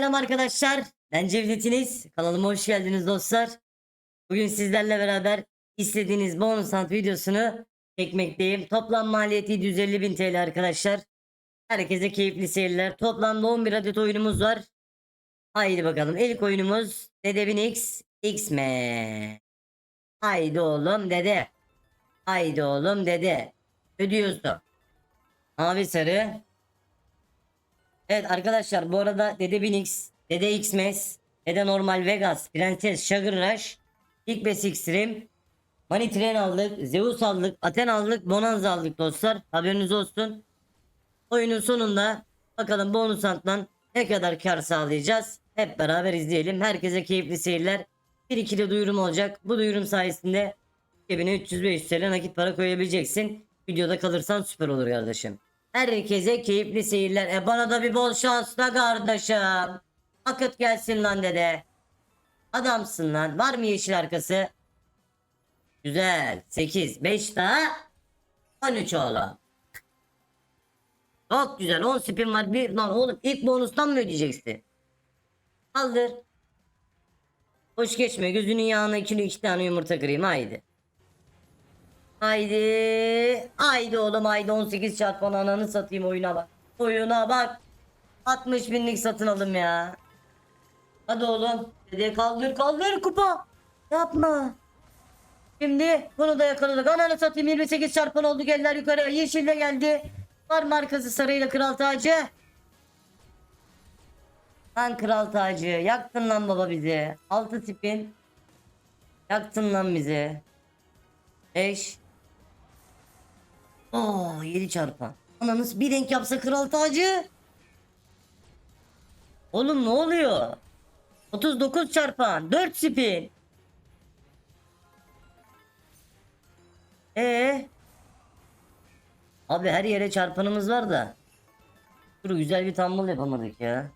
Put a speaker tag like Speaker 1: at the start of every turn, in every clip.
Speaker 1: selam arkadaşlar. Ben Cevdetiniz. Kanalıma hoş geldiniz dostlar. Bugün sizlerle beraber istediğiniz bonus hunt videosunu çekmekteyim. Toplam maliyeti 750 bin TL arkadaşlar. Herkese keyifli seyirler. Toplamda 11 adet oyunumuz var. Haydi bakalım. İlk oyunumuz Dede Bin X. X-Me. Haydi oğlum dede. Haydi oğlum dede. Ödüyorsun. Mavi sarı. Evet arkadaşlar bu arada Dede Binix, Dede Xmas, Dede Normal Vegas, Prenses Sugar Rush, Big Bass Extreme, Money Train aldık, Zeus aldık, Aten aldık, Bonanza aldık dostlar. Haberiniz olsun. Oyunun sonunda bakalım bonus anttan ne kadar kar sağlayacağız. Hep beraber izleyelim. Herkese keyifli seyirler. Bir ikili duyurum olacak. Bu duyurum sayesinde cebine 300-500 TL nakit para koyabileceksin. Videoda kalırsan süper olur kardeşim. Herkese keyifli seyirler. E bana da bir bol şans da kardeşim. Akıt gelsin lan dede. Adamsın lan. Var mı yeşil arkası? Güzel. 8. 5 daha. 13 oğlum. Çok güzel. 10 spin var. Bir lan oğlum ilk bonustan mı ödeyeceksin? Kaldır. Hoş geçme. Gözünün yağına iki, iki tane yumurta kırayım. Haydi. Haydi. Haydi oğlum haydi 18 çarpan ananı satayım oyuna bak. Oyuna bak. 60 binlik satın alım ya. Hadi oğlum. Dede kaldır kaldır kupa. Yapma. Şimdi bunu da yakaladık. Ananı satayım 28 çarpan oldu eller yukarı. Yeşille geldi. Var markası sarıyla kral tacı. Lan kral tacı. Yaktın lan baba bizi. 6 tipin. Yaktın lan bizi. 5 Oo 7 çarpan. Ananız bir renk yapsa kral tacı. Oğlum ne oluyor? 39 çarpan 4 spin. Ee? Abi her yere çarpanımız var da. Dur güzel bir tambul yapamadık ya.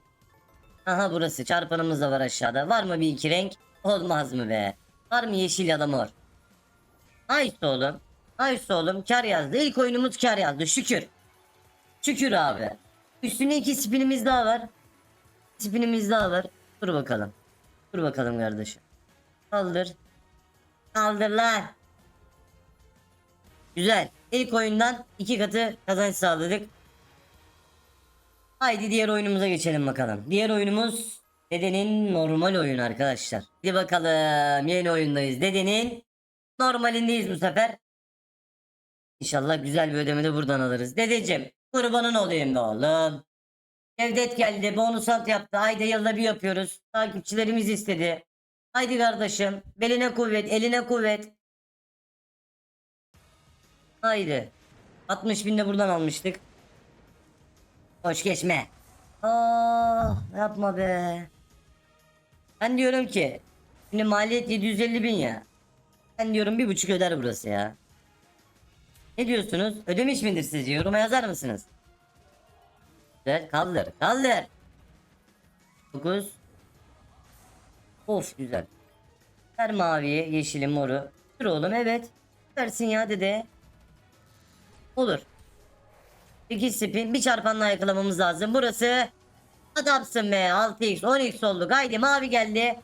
Speaker 1: Aha burası çarpanımız da var aşağıda. Var mı bir iki renk? Olmaz mı be? Var mı yeşil ya da mor? Nice oğlum. Nice oğlum kar yazdı. İlk oyunumuz kar yazdı şükür. Şükür abi. Üstüne iki spinimiz daha var. Spinimiz daha var. Dur bakalım. Dur bakalım kardeşim. Kaldır. Kaldır lan. Güzel. İlk oyundan iki katı kazanç sağladık. Haydi diğer oyunumuza geçelim bakalım. Diğer oyunumuz Dedenin normal oyunu arkadaşlar. Hadi bakalım yeni oyundayız. Dedenin normalindeyiz bu sefer. İnşallah güzel bir ödeme de buradan alırız. Dedeciğim kurbanın olayım be oğlum. Devlet geldi bonus alt yaptı. Ayda yılda bir yapıyoruz. Takipçilerimiz istedi. Haydi kardeşim. Beline kuvvet eline kuvvet. Haydi. 60 bin de buradan almıştık. Hoş geçme. Aa, yapma be. Ben diyorum ki şimdi maliyet 750 bin ya. Ben diyorum bir buçuk öder burası ya. Ne diyorsunuz? Ödemiş midir sizce? Yoruma yazar mısınız? Güzel kaldır kaldır. 9 Of güzel. Ver maviyi, yeşili, moru. Dur oğlum evet. Versin ya dede. Olur. 8 spin bir çarpanla yakalamamız lazım. Burası adamsın be 6x 10x olduk. Haydi mavi geldi.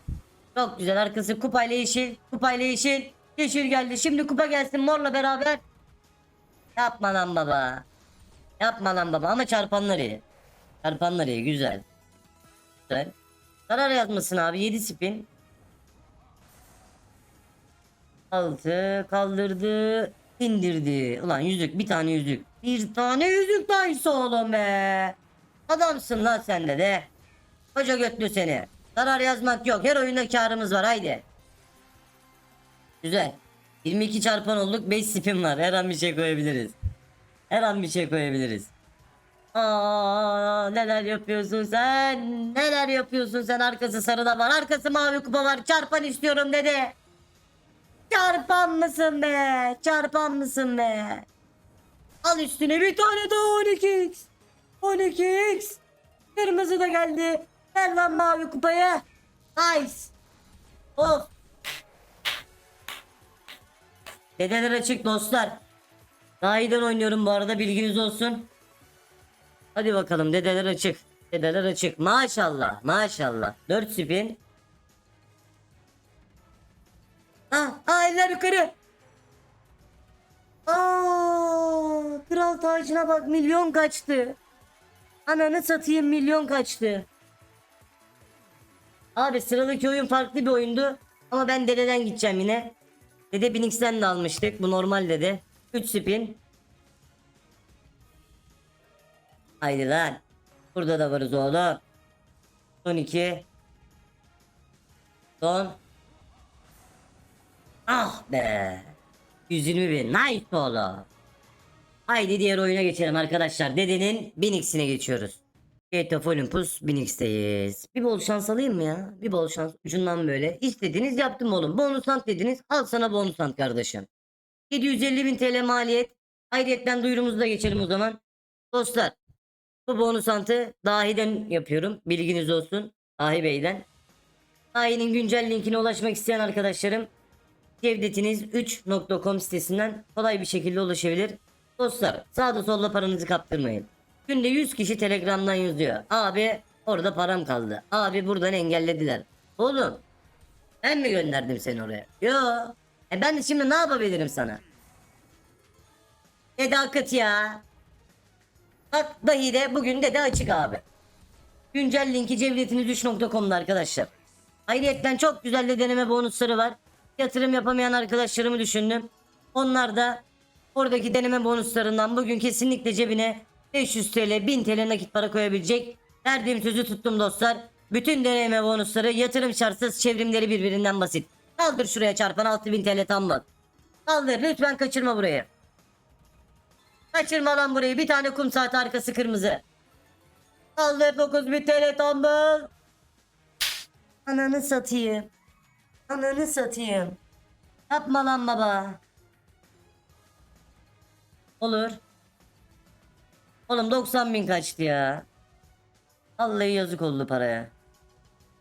Speaker 1: Çok güzel arkası kupayla yeşil. Kupayla yeşil. Yeşil geldi. Şimdi kupa gelsin morla beraber. Yapma lan baba. Yapma lan baba ama çarpanlar iyi. Çarpanlar iyi güzel. Güzel. Karar yazmasın abi 7 spin. 6 kaldırdı indirdi. Ulan yüzük bir tane yüzük. Bir tane yüzük dayısı oğlum be. Adamsın lan sen de. Koca götlü seni. Zarar yazmak yok. Her oyunda karımız var haydi. Güzel. 22 çarpan olduk 5 spin var. Her an bir şey koyabiliriz. Her an bir şey koyabiliriz. Aa, neler yapıyorsun sen? Neler yapıyorsun sen? Arkası sarıda var. Arkası mavi kupa var. Çarpan istiyorum dedi. Çarpan mısın be? Çarpan mısın be? Al üstüne bir tane daha 12x. 12x. Kırmızı da geldi. Ver lan mavi kupaya. Nice. Of. Dedeler açık dostlar. Daha iyiden oynuyorum bu arada bilginiz olsun. Hadi bakalım dedeler açık. Dedeler açık. Maşallah. Maşallah. 4 spin. Ah, ah eller yukarı. Aa, kral tacına bak milyon kaçtı. Ananı satayım milyon kaçtı. Abi sıradaki oyun farklı bir oyundu. Ama ben dededen gideceğim yine. Dede Binix'ten de almıştık. Bu normal dede. 3 spin. Haydi lan. Burada da varız oğlum. Son 2. Son. Ah be. 120 bin. Nice oğlum. Haydi diğer oyuna geçelim arkadaşlar. Dedenin Binix'ine geçiyoruz. Gate of Olympus Binix'teyiz. Bir bol şans alayım mı ya? Bir bol şans ucundan böyle. İstediniz yaptım oğlum. Bonus ant dediniz. Al sana bonus ant kardeşim. 750 bin TL maliyet. Ayrıyetten duyurumuzu da geçelim o zaman. Dostlar bu bonus antı Dahi'den yapıyorum. Bilginiz olsun. Dahi Bey'den. Dahi'nin güncel linkine ulaşmak isteyen arkadaşlarım Cevdetiniz3.com sitesinden kolay bir şekilde ulaşabilir. Dostlar sağda solda paranızı kaptırmayın. Günde 100 kişi telegramdan yazıyor. Abi orada param kaldı. Abi buradan engellediler. Oğlum ben mi gönderdim seni oraya? Yo. E ben de şimdi ne yapabilirim sana? Dede akıt ya. Bak dahi de bugün de de açık abi. Güncel linki cevdetiniz3.com'da arkadaşlar. Ayrıyetten çok güzel de deneme bonusları var. Yatırım yapamayan arkadaşlarımı düşündüm. Onlar da oradaki deneme bonuslarından bugün kesinlikle cebine 500 TL 1000 TL nakit para koyabilecek. Verdiğim sözü tuttum dostlar. Bütün deneme bonusları yatırım şartsız çevrimleri birbirinden basit. Kaldır şuraya çarpan 6000 TL tam bak. Kaldır lütfen kaçırma burayı. Kaçırma lan burayı. Bir tane kum saati arkası kırmızı. Kaldır 9000 TL tam bak. Ananı satayım. Ananı satayım. Yapma lan baba. Olur. Oğlum 90 bin kaçtı ya. Vallahi yazık oldu paraya.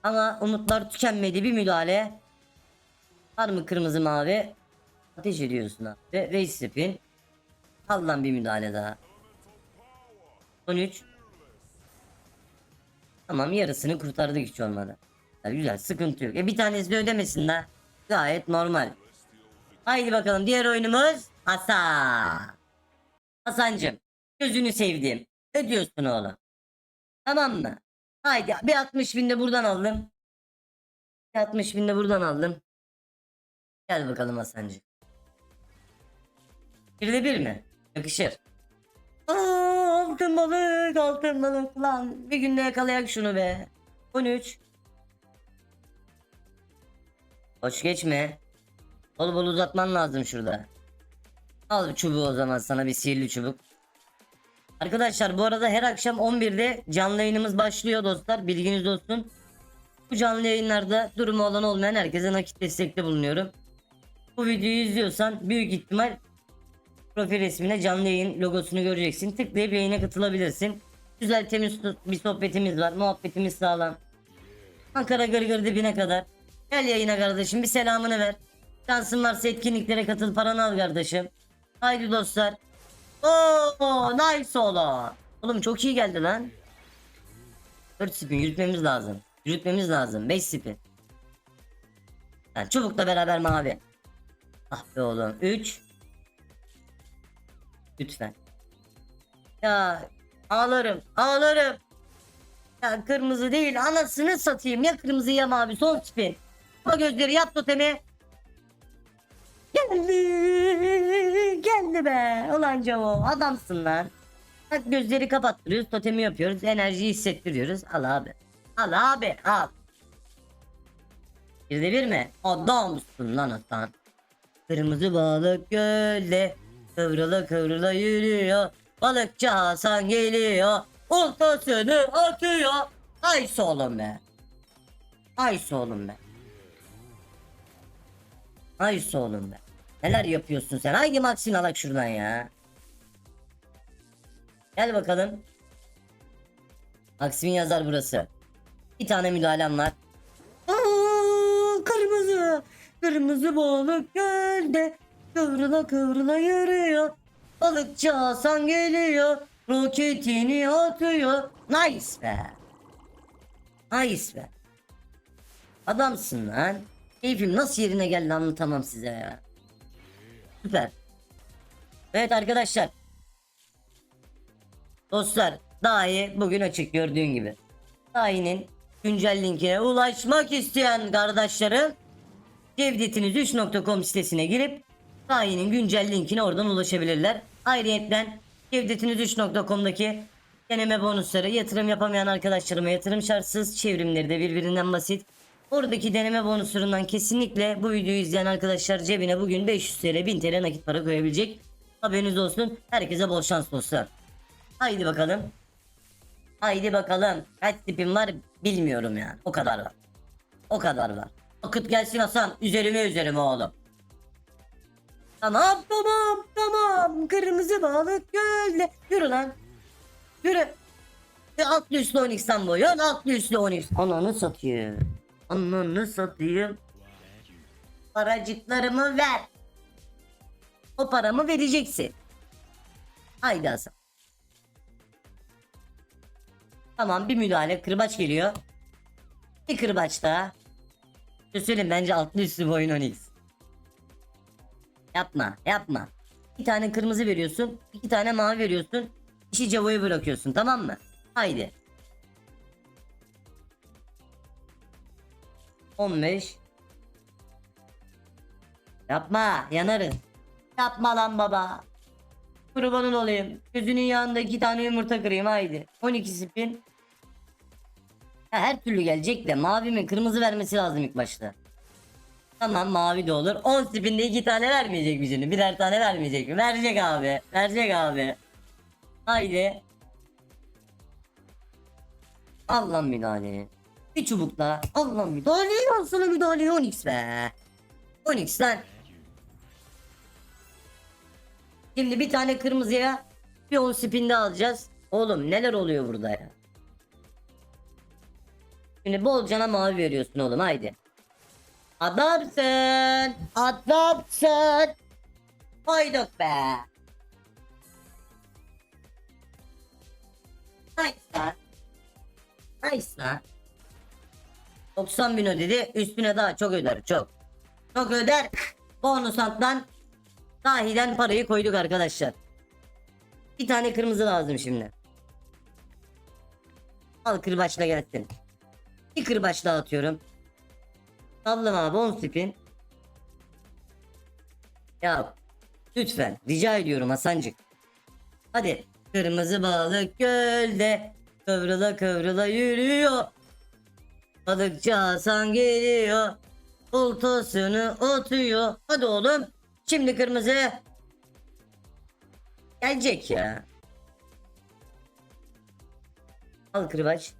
Speaker 1: Ama umutlar tükenmedi bir müdahale. Var mı kırmızı mavi? Ateş ediyorsun abi. Race spin. Al bir müdahale daha. 13. Tamam yarısını kurtardık hiç olmadı. Ya güzel sıkıntı yok. E bir tanesi de ödemesin la. Gayet normal. Haydi bakalım diğer oyunumuz Hasan. Hasancım gözünü sevdiğim. Ödüyorsun oğlum. Tamam mı? Haydi bir 60 bin de buradan aldım. Bir 60 bin de buradan aldım. Gel bakalım Hasancım. Bir de bir mi? Yakışır. Aa, altın balık altın balık lan. Bir günde yakalayak şunu be. 13. Hoş geçme. Bol bol uzatman lazım şurada. Al çubuğu o zaman sana bir sihirli çubuk. Arkadaşlar bu arada her akşam 11'de canlı yayınımız başlıyor dostlar. Bilginiz olsun. Bu canlı yayınlarda durumu olan olmayan herkese nakit destekte bulunuyorum. Bu videoyu izliyorsan büyük ihtimal profil resmine canlı yayın logosunu göreceksin. Tıklayıp yayına katılabilirsin. Güzel temiz bir sohbetimiz var. Muhabbetimiz sağlam. Ankara gırgır dibine kadar. Gel yayına kardeşim bir selamını ver. Şansın varsa etkinliklere katıl paranı al kardeşim. Haydi dostlar. Oo nice oğlum. Oğlum çok iyi geldi lan. 4 spin yürütmemiz lazım. Yürütmemiz lazım. 5 spin. Yani çubukla beraber mavi. Ah be oğlum. 3. Lütfen. Ya ağlarım ağlarım. Ya kırmızı değil anasını satayım ya kırmızı ya mavi son spin. Ama gözleri yap totemi. Geldi. Geldi be. Ulan Cavo adamsın lan. Bak gözleri kapattırıyoruz totemi yapıyoruz enerjiyi hissettiriyoruz. Al abi. Al abi al. Bir de bir mi? Adamsın lan atan. Kırmızı balık gölde kıvrıla kıvrıla yürüyor. Balıkçı Hasan geliyor. Oltasını atıyor. Ay oğlum be. Ay oğlum be. Ay oğlum be. Neler yapıyorsun sen? Hangi Maxin alak şuradan ya? Gel bakalım. Maximin yazar burası. Bir tane müdahalem var. Kırmızı. Kırmızı balık gölde. Kıvrıla kıvrıla yürüyor. Balıkçı Hasan geliyor. Roketini atıyor. Nice be. Nice be. Adamsın lan. Keyfim nasıl yerine geldi anlatamam size ya. Süper. Evet arkadaşlar. Dostlar daha iyi bugün açık gördüğün gibi. Dahi'nin güncel linkine ulaşmak isteyen kardeşlerim Cevdetiniz3.com sitesine girip Dahi'nin güncel linkine oradan ulaşabilirler. Ayrıyeten Cevdetiniz3.com'daki deneme bonusları yatırım yapamayan arkadaşlarıma yatırım şartsız çevrimleri de birbirinden basit. Oradaki deneme bonuslarından kesinlikle bu videoyu izleyen arkadaşlar cebine bugün 500 TL 1000 TL nakit para koyabilecek. Haberiniz olsun. Herkese bol şans dostlar. Haydi bakalım. Haydi bakalım. Kaç tipim var bilmiyorum yani. O kadar var. O kadar var. Akıt gelsin Hasan. Üzerime üzerime oğlum. Tamam tamam tamam. Kırmızı balık gölde. Yürü lan. Yürü. Altlı üstlü Onyx'ten boyun. Altlı üstlü Onyx. Ananı satayım. Ananı satayım. Paracıklarımı ver. O paramı vereceksin. Haydi Hasan. Tamam bir müdahale. Kırbaç geliyor. Bir kırbaç daha. Şu söyleyeyim bence altlı üstlü bir oyun Onyx. Yapma yapma. Bir tane kırmızı veriyorsun. iki tane mavi veriyorsun. İşi Cavo'ya bırakıyorsun tamam mı? Haydi. 15 Yapma yanarız. Yapma lan baba. Kurbanın olayım. Gözünün yanında iki tane yumurta kırayım haydi. 12 spin. Ya her türlü gelecek de mavi mi kırmızı vermesi lazım ilk başta. Tamam mavi de olur. 10 spinde iki tane vermeyecek mi şimdi? Birer tane vermeyecek mi? Verecek abi. Verecek abi. Haydi. Allah müdahale. Bir çubukla. Allah müdahale. Al sana müdahale. 10x be. 10x lan. Şimdi bir tane kırmızıya bir 10 spinde alacağız. Oğlum neler oluyor burada ya? Şimdi bol cana mavi veriyorsun oğlum haydi. Adamsın. Adamsın. Koyduk be. Nice lan. Nice lan. 90 bin ödedi. Üstüne daha çok öder çok. Çok öder. Bonus alttan dahiden parayı koyduk arkadaşlar. Bir tane kırmızı lazım şimdi. Al kırbaçla gelsin. Bir kırbaç daha atıyorum. Sallım abi 10 spin. Ya lütfen rica ediyorum Hasancık. Hadi kırmızı balık gölde kıvrıla kıvrıla yürüyor. Balıkçı Hasan geliyor. Oltasını atıyor. Hadi oğlum. Şimdi kırmızı. Gelecek ya. Al kırbaç.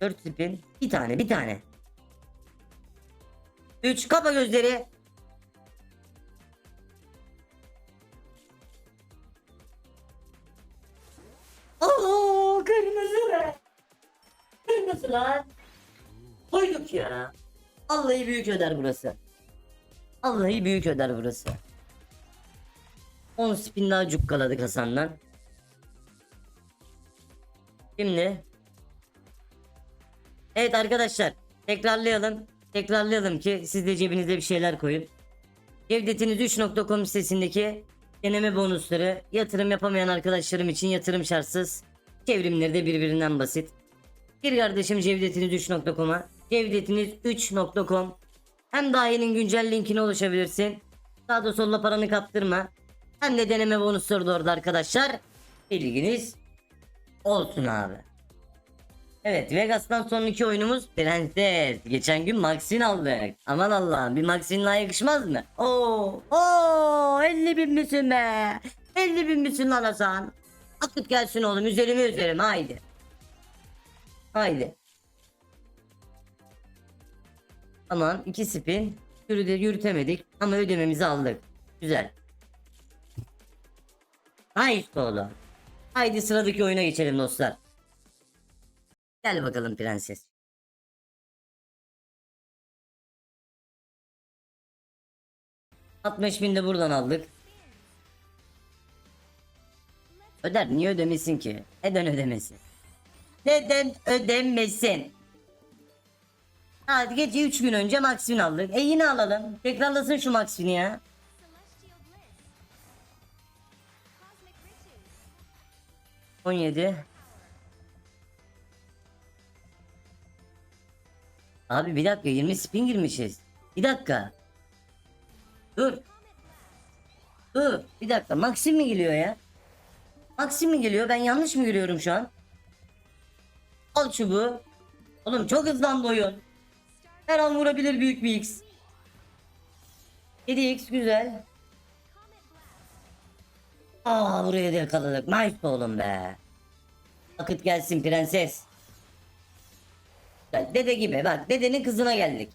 Speaker 1: 4 spin. Bir tane bir tane. 3 kapa gözleri. Oo kırmızı be. Kırmızı lan. Koyduk ya. Vallahi büyük öder burası. Vallahi büyük öder burası. 10 spin daha cukkaladık Hasan'dan. Şimdi Evet arkadaşlar tekrarlayalım. Tekrarlayalım ki siz de cebinize bir şeyler koyun. Cevdetiniz3.com sitesindeki deneme bonusları yatırım yapamayan arkadaşlarım için yatırım şartsız. Çevrimleri de birbirinden basit. Bir kardeşim cevdetiniz3.com'a cevdetiniz3.com hem dahilin güncel linkine ulaşabilirsin. Sağda solda paranı kaptırma. Hem de deneme bonusları da orada arkadaşlar. Bilginiz olsun abi. Evet Vegas'tan sonraki oyunumuz Prenses. Geçen gün Maxin aldık. Aman Allah'ım bir Maxin daha yakışmaz mı? Oo, oo 50 bin misin be? 50 bin misin lan Hasan? Akıt gelsin oğlum üzerime üzerime haydi. Haydi. Aman iki spin. Yürüde yürütemedik ama ödememizi aldık. Güzel. Nice oğlum. Haydi sıradaki oyuna geçelim dostlar. Gel bakalım prenses. ...60 bin de buradan aldık. Öder niye ödemesin ki? Neden ödemesin? Neden ödemesin? Hadi gece 3 gün önce Maxwin aldık. E yine alalım. Tekrarlasın şu Maxwin'i ya.
Speaker 2: Riches.
Speaker 1: 17. Abi bir dakika 20 spin girmişiz. Bir dakika. Dur. Dur. Bir dakika. Maxim mi geliyor ya? Maxim mi geliyor? Ben yanlış mı görüyorum şu an? Al çubuğu. Oğlum çok hızlandı oyun. Her an vurabilir büyük bir X. 7x güzel. Aa buraya da yakaladık. Nice oğlum be. Vakit gelsin prenses. Bak, Dede gibi bak dedenin kızına geldik.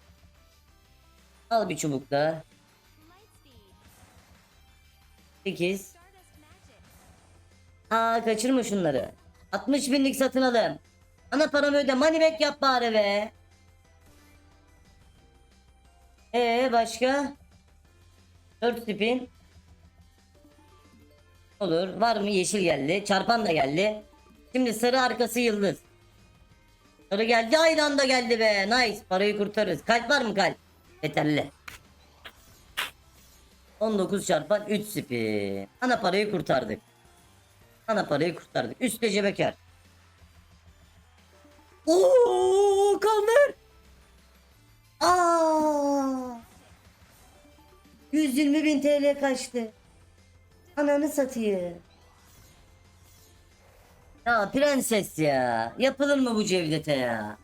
Speaker 1: Al bir çubuk
Speaker 2: speed.
Speaker 1: 8.
Speaker 2: Stardust magic.
Speaker 1: Aa kaçırma şunları. 60 binlik satın alım. Ana paramı öde money back yap bari be. Ee başka? 4 spin. Olur. Var mı? Yeşil geldi. Çarpan da geldi. Şimdi sarı arkası yıldız. Sarı geldi. Aynı anda geldi be. Nice. Parayı kurtarırız. Kalp var mı kalp? Yeterli. 19 çarpan 3 spin. Ana parayı kurtardık. Ana parayı kurtardık. Üstte cebekar. Oo kaldır. Aa. 120 bin TL kaçtı. Ananı satayım. Ya prenses ya. Yapılır mı bu Cevdet'e ya?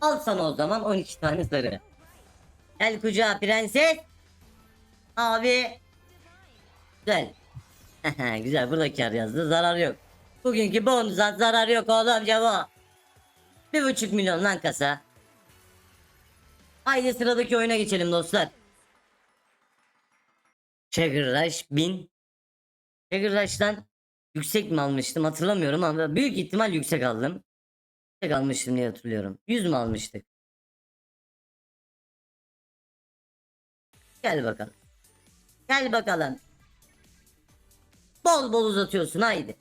Speaker 1: Al sana o zaman 12 tane sarı. Gel kucağa prenses. Abi. Güzel. Güzel burada kar yazdı zarar yok. Bugünkü bonusdan zarar yok oğlum cevap. Bir buçuk milyon lan kasa. Haydi sıradaki oyuna geçelim dostlar. Sugar Rush 1000. Sugar Rush'tan yüksek mi almıştım hatırlamıyorum ama büyük ihtimal yüksek aldım. Yüksek almıştım diye hatırlıyorum. 100 mü almıştık? Gel bakalım. Gel bakalım. Bol bol uzatıyorsun haydi.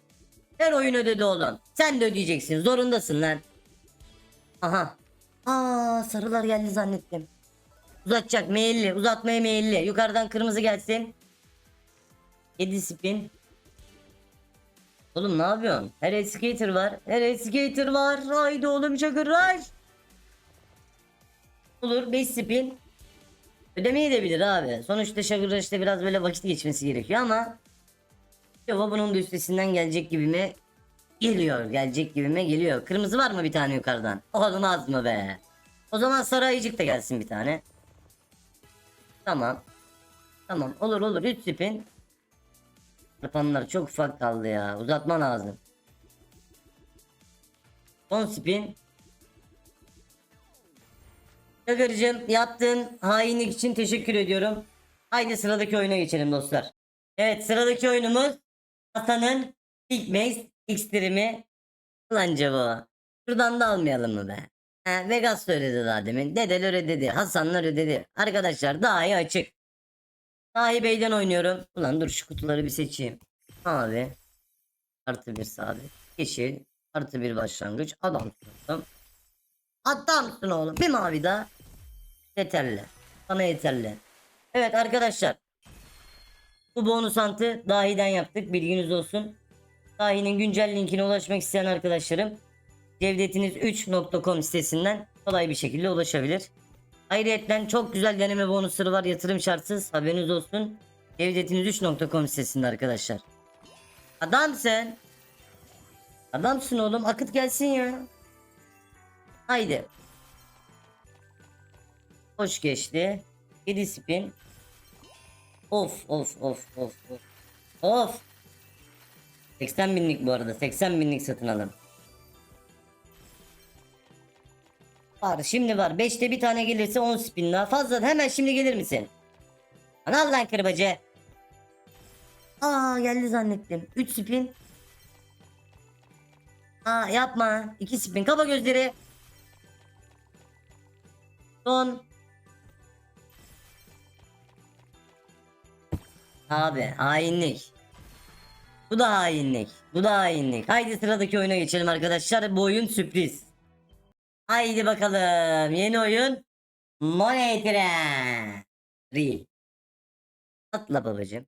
Speaker 1: Her oyun ödedi oğlum. Sen de ödeyeceksin. Zorundasın lan. Aha. Aa sarılar geldi zannettim. Uzatacak meyilli. Uzatmaya meyilli. Yukarıdan kırmızı gelsin. 7 spin. Oğlum ne yapıyorsun? Her skater var. Her skater var. Haydi oğlum rush. Olur 5 spin. Ödemeyi de bilir abi. Sonuçta Sugar Rush'ta biraz böyle vakit geçmesi gerekiyor ama Acaba bunun da üstesinden gelecek gibime geliyor. Gelecek gibime geliyor. Kırmızı var mı bir tane yukarıdan? Olmaz mı be? O zaman sarı ayıcık da gelsin bir tane. Tamam. Tamam olur olur 3 spin. Yapanlar çok ufak kaldı ya. Uzatma lazım. 10 spin. Çakır'cığım yaptığın hainlik için teşekkür ediyorum. Haydi sıradaki oyuna geçelim dostlar. Evet sıradaki oyunumuz Hasan'ın Pigmaze Xtrem'i Lanca bu. Şuradan da almayalım mı be? He, Vegas ödedi daha demin. Dedeler ödedi. Hasanlar ödedi. Arkadaşlar daha iyi açık. Dahi Bey'den oynuyorum. Ulan dur şu kutuları bir seçeyim. Mavi. Artı bir sabit. Yeşil. Artı bir başlangıç. Adam tuttum. Adamsın oğlum. Bir mavi daha. Yeterli. Bana yeterli. Evet arkadaşlar. Bu bonus antı dahiden yaptık. Bilginiz olsun. Dahinin güncel linkine ulaşmak isteyen arkadaşlarım cevdetiniz3.com sitesinden kolay bir şekilde ulaşabilir. Ayrıca çok güzel deneme bonusları var yatırım şartsız haberiniz olsun. Cevdetiniz3.com sitesinde arkadaşlar. Adamsın. Adamsın oğlum akıt gelsin ya. Haydi. Hoş geçti. 7 spin. Of of of of of. Of. 80 binlik bu arada. 80 binlik satın alın. Var şimdi var. 5'te bir tane gelirse 10 spin daha. Fazla hemen şimdi gelir misin? Lan al lan kırbacı. Aa geldi zannettim. 3 spin. Aa yapma. 2 spin. Kapa gözleri. Son. Abi hainlik. Bu da hainlik. Bu da hainlik. Haydi sıradaki oyuna geçelim arkadaşlar. Bu oyun sürpriz. Haydi bakalım. Yeni oyun. Monetre. Real. Atla babacım.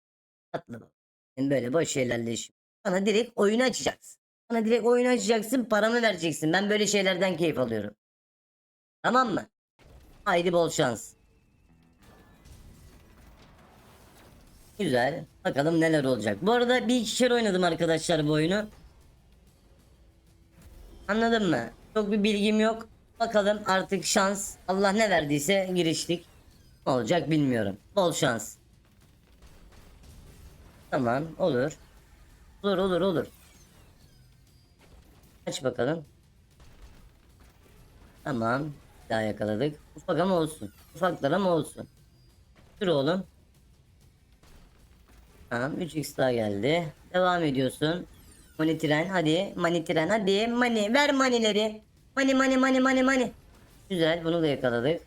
Speaker 1: Atla baba. Sen böyle boş şeylerle iş. Bana direkt oyunu açacaksın. Bana direkt oyunu açacaksın. Paramı vereceksin. Ben böyle şeylerden keyif alıyorum. Tamam mı? Haydi bol şans. Güzel. Bakalım neler olacak. Bu arada bir iki kere oynadım arkadaşlar bu oyunu. Anladın mı? Çok bir bilgim yok. Bakalım artık şans. Allah ne verdiyse giriştik. Ne olacak bilmiyorum. Bol şans. Tamam olur. Olur olur olur. Aç bakalım. Tamam. Daha yakaladık. Ufak ama olsun. Ufaklar ama olsun. Dur oğlum. Tamam 3x daha geldi. Devam ediyorsun. Money tren hadi. Money tren hadi. Money ver manileri. Money money money money money. Güzel bunu da yakaladık.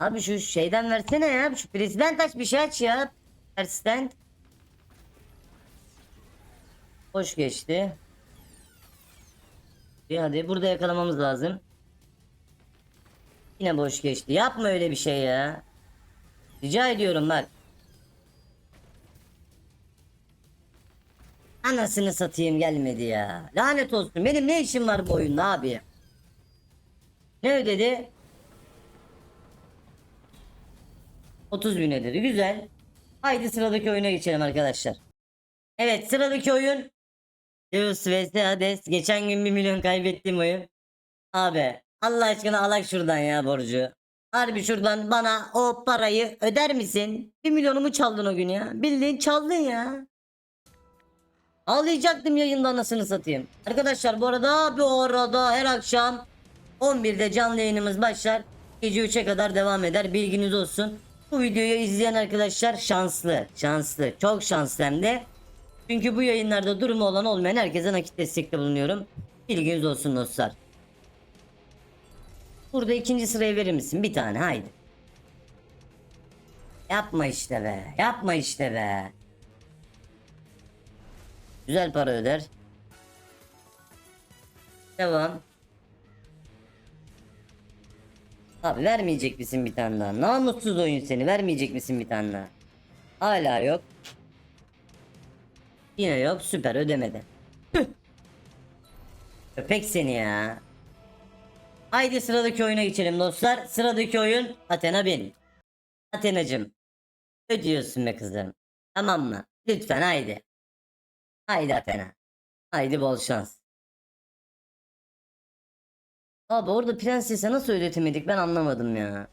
Speaker 1: Abi şu şeyden versene ya. Şu prezident aç bir şey aç ya. Prezident. Hoş geçti. Bir hadi burada yakalamamız lazım. Yine boş geçti. Yapma öyle bir şey ya. Rica ediyorum bak. Anasını satayım gelmedi ya. Lanet olsun. Benim ne işim var bu oyunda abi? Ne ödedi? 30 bin ödedi. Güzel. Haydi sıradaki oyuna geçelim arkadaşlar. Evet sıradaki oyun. Zeus vs Hades. Geçen gün 1 milyon kaybettiğim oyun. Abi Allah aşkına alak şuradan ya borcu. Harbi şuradan bana o parayı öder misin? 1 milyonumu çaldın o gün ya. Bildiğin çaldın ya. Ağlayacaktım yayında anasını satayım. Arkadaşlar bu arada bu arada her akşam 11'de canlı yayınımız başlar. Gece 3'e kadar devam eder. Bilginiz olsun. Bu videoyu izleyen arkadaşlar şanslı. Şanslı. Çok şanslı hem de. Çünkü bu yayınlarda durumu olan olmayan herkese nakit destekte bulunuyorum. Bilginiz olsun dostlar. Burada ikinci sıraya verir misin? Bir tane haydi. Yapma işte be. Yapma işte be. Güzel para öder. Devam. Abi vermeyecek misin bir tane daha? Namussuz oyun seni. Vermeyecek misin bir tane daha? Hala yok. Yine yok. Süper ödemedi. Köpek seni ya. Haydi sıradaki oyuna geçelim dostlar. Sıradaki oyun Athena benim. Athena'cım. Ödüyorsun be kızım. Tamam mı? Lütfen haydi. Haydi Athena. Haydi bol şans. Abi orada prensese nasıl ödetemedik ben anlamadım ya.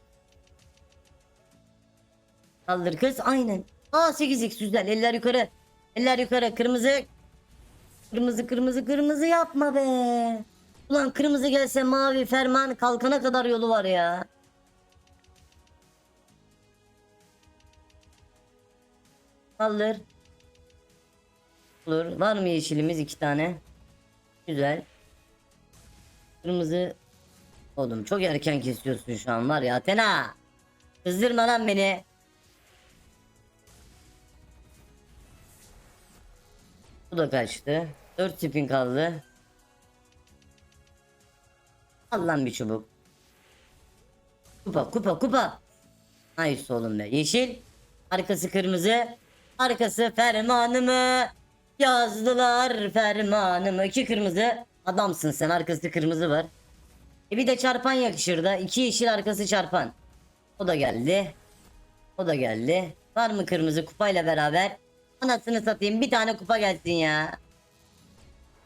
Speaker 1: Kaldır kız aynen. Aa 8x güzel eller yukarı. Eller yukarı kırmızı. Kırmızı kırmızı kırmızı yapma be. Ulan kırmızı gelse mavi ferman kalkana kadar yolu var ya. Kaldır. Olur. Var mı yeşilimiz iki tane? Güzel. Kırmızı. Oğlum çok erken kesiyorsun şu an var ya Athena. Kızdırma lan beni. Bu da kaçtı. 4 spin kaldı. Al lan bir çubuk. Kupa kupa kupa. Nice oğlum be. Yeşil. Arkası kırmızı. Arkası fermanımı. Yazdılar fermanımı. İki kırmızı. Adamsın sen. Arkası kırmızı var. E bir de çarpan yakışır da. İki yeşil arkası çarpan. O da geldi. O da geldi. Var mı kırmızı kupayla beraber? Anasını satayım bir tane kupa gelsin ya.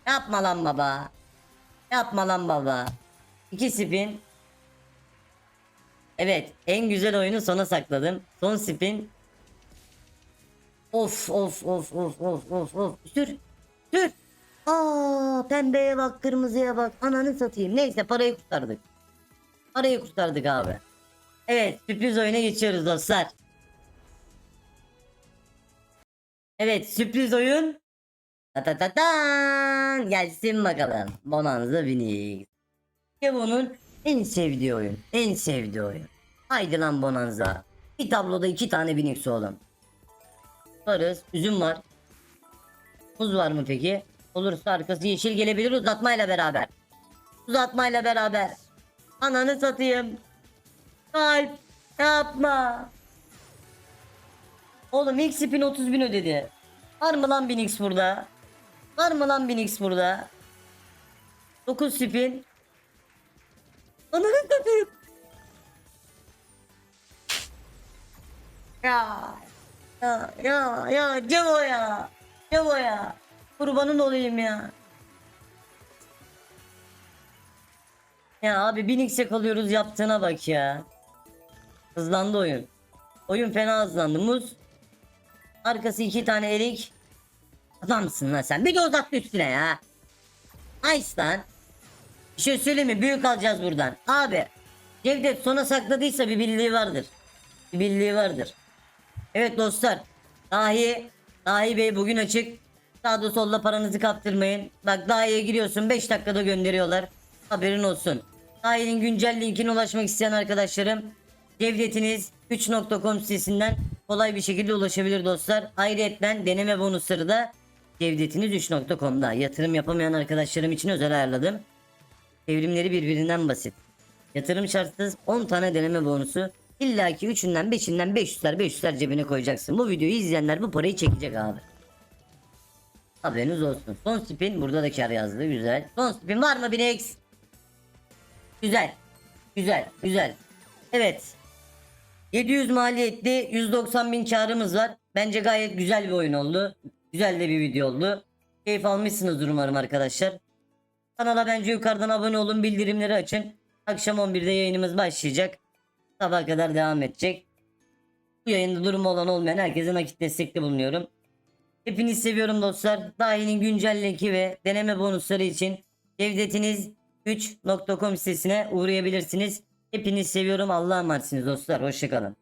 Speaker 1: Yapma lan baba. Yapma lan baba. İki spin. Evet en güzel oyunu sona sakladım. Son spin. Of of of of of of of. Sür. Sür. Aa pembeye bak kırmızıya bak. Ananı satayım. Neyse parayı kurtardık. Parayı kurtardık abi. Evet sürpriz oyuna geçiyoruz dostlar. Evet sürpriz oyun. Ta ta ta tan. Gelsin bakalım. Bonanza Phoenix. Bunun en sevdiği oyun. En sevdiği oyun. Haydi lan Bonanza. Bir tabloda iki tane Binix oğlum. Varız. Üzüm var. Muz var mı peki? Olursa arkası yeşil gelebilir uzatmayla beraber. Uzatmayla beraber. Ananı satayım. Kalp yapma. Oğlum ilk spin 30 bin ödedi. Var mı lan 1000x burada? Var mı lan 1000x burada? 9 spin. Ananı satayım. Ya. Ya ya ya Cevo ya. Cevo ya. Kurbanın olayım ya. Ya abi 1000x'e kalıyoruz yaptığına bak ya. Hızlandı oyun. Oyun fena hızlandı. Muz. Arkası iki tane erik. Adamsın lan sen. Bir de uzattı üstüne ya. Nice lan. Bir şey söyleyeyim mi? Büyük alacağız buradan. Abi. Cevdet sona sakladıysa bir bildiği vardır. Bir bildiği vardır. Evet dostlar. Dahi. Dahi Bey bugün açık. Sağda solda paranızı kaptırmayın. Bak Dahi'ye giriyorsun 5 dakikada gönderiyorlar. Haberin olsun. Dahi'nin güncel linkine ulaşmak isteyen arkadaşlarım. Cevdetiniz 3.com sitesinden kolay bir şekilde ulaşabilir dostlar. Ayrıyeten deneme bonusları da Cevdetiniz 3.com'da. Yatırım yapamayan arkadaşlarım için özel ayarladım. Çevrimleri birbirinden basit. Yatırım şartsız 10 tane deneme bonusu. İlla ki 3'ünden 5'inden 500'ler 500'ler cebine koyacaksın. Bu videoyu izleyenler bu parayı çekecek abi. Haberiniz olsun. Son spin burada da kar yazdı güzel. Son spin var mı 1000x? Güzel. Güzel güzel. Evet. 700 maliyetli 190 bin karımız var. Bence gayet güzel bir oyun oldu. Güzel de bir video oldu. Keyif almışsınızdır umarım arkadaşlar. Kanala bence yukarıdan abone olun bildirimleri açın. Akşam 11'de yayınımız başlayacak. Sabah kadar devam edecek. Bu yayında durumu olan olmayan herkese nakit destekli bulunuyorum. Hepinizi seviyorum dostlar. Dahinin güncel linki ve deneme bonusları için Cevdetiniz 3.com sitesine uğrayabilirsiniz. Hepinizi seviyorum. Allah'a emanetsiniz dostlar. Hoşçakalın.